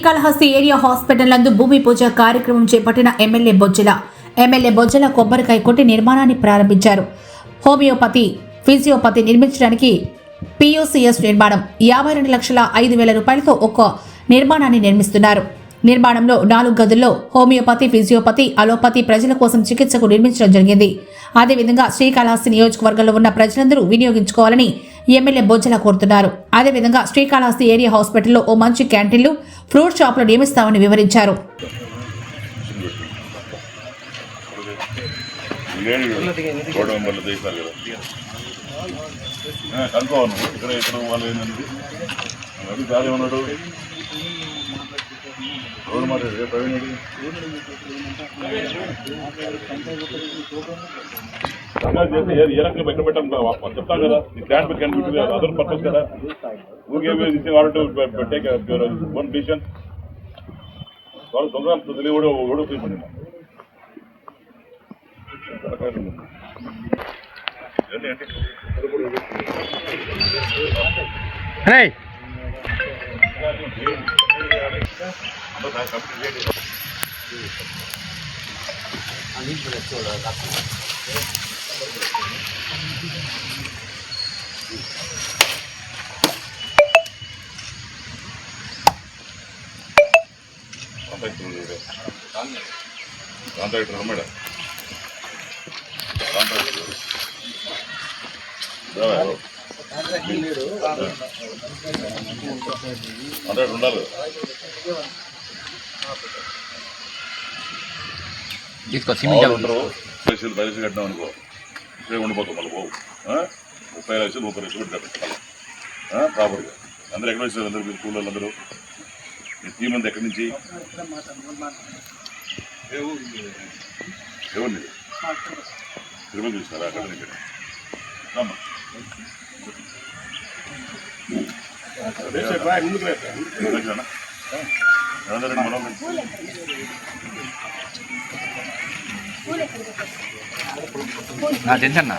Srikalahasti area hospital నందు భూమి పూజ కార్యక్రమం చేపట్టిన ఎమ్మెల్యే బొజ్జల. ఎమ్మెల్యే బొజ్జల కొబ్బరికాయ కొట్టి నిర్మాణాన్ని ప్రారంభించారు. హోమియోపతి ఫిజియోపతి నిర్మించడానికి పిఓసిఎస్ నిర్మాణం యాభై రెండు లక్షల ఐదు వేల రూపాయలతో ఒక నిర్మాణాన్ని నిర్మిస్తున్నారు. నిర్మాణంలో నాలుగు గదుల్లో హోమియోపతి ఫిజియోపతి అలోపతి ప్రజల కోసం చికిత్సకు నిర్మించడం జరిగింది. అదేవిధంగా శ్రీకాళహస్తి నియోజకవర్గంలో ఉన్న ప్రజలందరూ వినియోగించుకోవాలని ఎమ్మెల్యే బొజ్జల కోరుతున్నారు. అదేవిధంగా శ్రీకాళహస్తి ఏరియా హాస్పిటల్లో ఓ మంచి క్యాంటీన్లు ఫ్రూట్ షాపులు నియమిస్తామని వివరించారు. ఇక్కడ ఇక్కడ వాళ్ళు ఏంటంటే అది కాదు ఏమన్నాడు ఎవరు మాట్లాడారు ప్రవీణ్ రెడ్డి సంఘాలు చేస్తే ఏ- ఏ రకంగా పెట్ట పెట్టాం చెప్తాం కదా ఈ ప్లాన్ పెట్టి కనిపించింది అదర్ పర్పస్ కదా ఊరికే ఆర్డర్ టేక్ వన్ డిసిషన్ వాళ్ళు దొంగ తెలియడు ఓడు తీసుకుంది అరే కాంట్రాక్టర్ మేడం కాంట్రాక్టర్ కాంట్రాక్టర్ ఉండాలి తీసుకో లక్షలు కట్టినాం అనుకో. ఇక్కడే ఉండిపోతాం మళ్ళీ పోవు? ముప్పై లక్షలు ముప్పై లక్షలు పెట్టి కట్టాలి ప్రాపర్గా. అందరూ ఎక్కడ వచ్చారు? అందరూ మీరు స్కూల్లో అందరూ? మీ టీం అంతా ఎక్కడి నుంచి? ఎవరిని తిరుమల చూసినారా? అక్కడ తెంచన్నా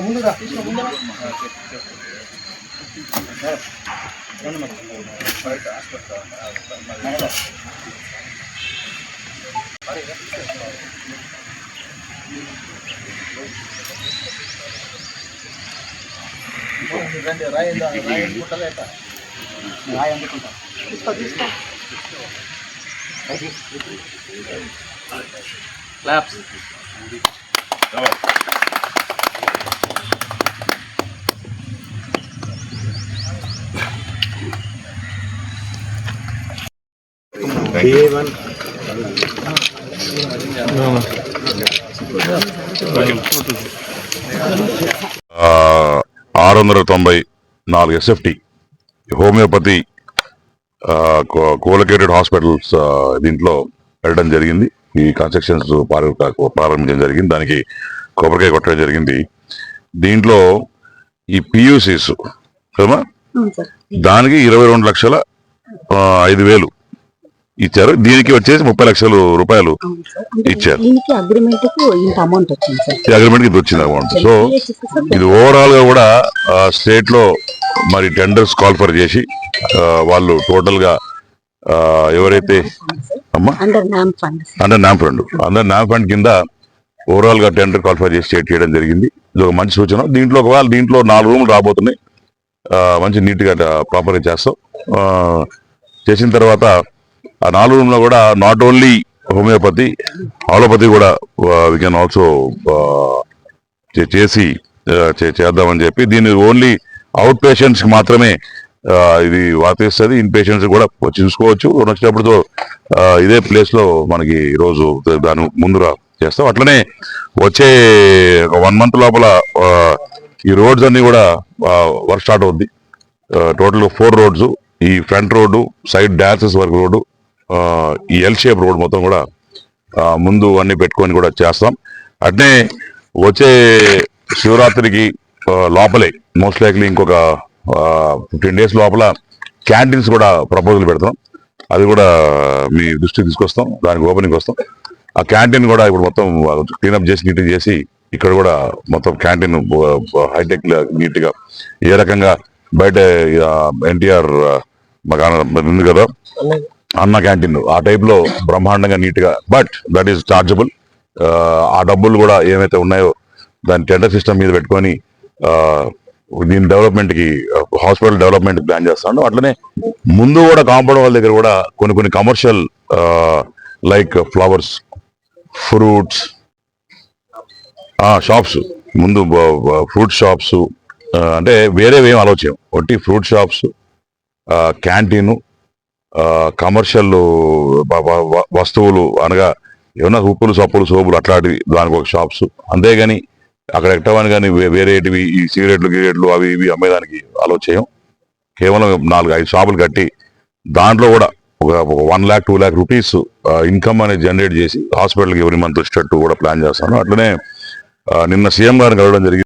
ముందుగా ముందుగా నుంచి రామ్మా. రాయి ఎవరందరూ మనోళ్ళు? నా టెన్షన్ క్లాప్స్ ఎవరు? ఆరు వందల తొంభై నాలుగు ఎస్ఎఫ్టి హోమియోపతి కోలకేటెడ్ హాస్పిటల్స్ దీంట్లో వెళ్ళడం జరిగింది. ఈ కన్స్ట్రక్షన్స్ ప్రారంభించడం జరిగింది. దానికి కొబ్బరికాయ కొట్టడం జరిగింది. దీంట్లో ఈ పియూసీస్ దానికి ఇరవై రెండు లక్షల ఐదు వేలు. ఇచ్చారు. దీనికి వచ్చేసి ముప్పై లక్షల రూపాయలు ఇచ్చారు. అగ్రిమెంట్కు వచ్చింది ఇది వచ్చింది అమౌంట్ సో ఇది ఓవరాల్గా కూడా స్టేట్లో మరి టెండర్స్ కాల్ఫర్ చేసి వాళ్ళు టోటల్గా ఎవరైతే అమ్మా? అండర్ నామ్ ఫండ్ అందరు నామ్ ఫండ్ కింద ఓవరాల్గా టెండర్ క్వాలిఫై చేసి స్టేట్ చేయడం జరిగింది. ఇది ఒక మంచి సూచన. దీంట్లో ఒకవేళ దీంట్లో నాలుగు రూములు రాబోతున్నాయి. మంచి నీట్గా ప్రాపర్గా చేస్తాం. చేసిన తర్వాత ఆ నాలుగు రూమ్లో కూడా నాట్ ఓన్లీ హోమియోపతి ఆలోపతి కూడా వి కెన్ ఆల్సో చేసి చే- చేద్దామని చెప్పి దీన్ని ఓన్లీ అవుట్ పేషెంట్స్కి మాత్రమే ఇది వర్తిస్తుంది ఇన్ పేషెంట్స్ కూడా వచ్చి చూసుకోవచ్చు వచ్చినప్పుడు ఇదే ప్లేస్లో మనకి ఈరోజు రోజు దాని ముందుగా చేస్తాం. అట్లనే వచ్చే వన్ మంత్ లోపల ఈ రోడ్స్ అన్ని కూడా వర్క్ స్టార్ట్ అవుద్ది. టోటల్ ఫోర్ రోడ్స్ ఈ ఫ్రంట్ రోడ్డు సైడ్ డాన్సెస్ వర్క్ రోడ్డు ఈ ఎల్ షేప్ రోడ్ మొత్తం కూడా ముందు అన్ని పెట్టుకొని కూడా చేస్తాం. అట్నే వచ్చే శివరాత్రికి లోపలే మోస్ట్ లైక్లీ ఇంకొక ఫిఫ్టీన్ డేస్ లోపల క్యాంటీన్స్ కూడా ప్రపోజల్ పెడతాం. అది కూడా మీ దృష్టికి తీసుకొస్తాం దానికి ఓపెనింగ్ వస్తాం. ఆ క్యాంటీన్ కూడా ఇప్పుడు మొత్తం క్లీనప్ చేసి నీట్ చేసి ఇక్కడ కూడా మొత్తం క్యాంటీన్ హైటెక్ నీట్గా ఏ రకంగా బయట ఎన్టీఆర్ ఉంది కదా? అన్న క్యాంటీన్. ఆ టైప్లో బ్రహ్మాండంగా నీట్గా బట్ దట్ ఈస్ చార్జబుల్. ఆ డబ్బులు కూడా ఏమైతే ఉన్నాయో దాని టెండర్ సిస్టమ్ మీద పెట్టుకొని దీని డెవలప్మెంట్కి హాస్పిటల్ డెవలప్మెంట్ ప్లాన్ చేస్తాను. అట్లనే ముందు కూడా కాంపౌండ్ వాళ్ళ దగ్గర కూడా కొన్ని కొన్ని commercial like flowers fruits shops. ముందు ఫ్రూట్ షాప్స్ అంటే వేరేవేం ఆలోచన ఒకటి ఫ్రూట్ షాప్స్ క్యాంటీను కమర్షియల్ వస్తువులు అనగా ఏమన్నా ఉప్పులు సప్పులు సోపులు అట్లాంటివి దానికి ఒక షాప్స్. అంతేగాని అక్కడ ఎట్టవని కానీ వేరేటివి ఈ సిగరెట్లు గిగరెట్లు అవి ఇవి అమ్మేదానికి అలో చేయం. కేవలం నాలుగు ఐదు షాపులు కట్టి దాంట్లో కూడా ఒక one lakh two lakh rupees income అనేది జనరేట్ చేసి హాస్పిటల్కి ఎవరి మంత్ వచ్చేటట్టు కూడా ప్లాన్ చేస్తాను. అట్లనే నిన్న సీఎం గారిని కలవడం జరిగింది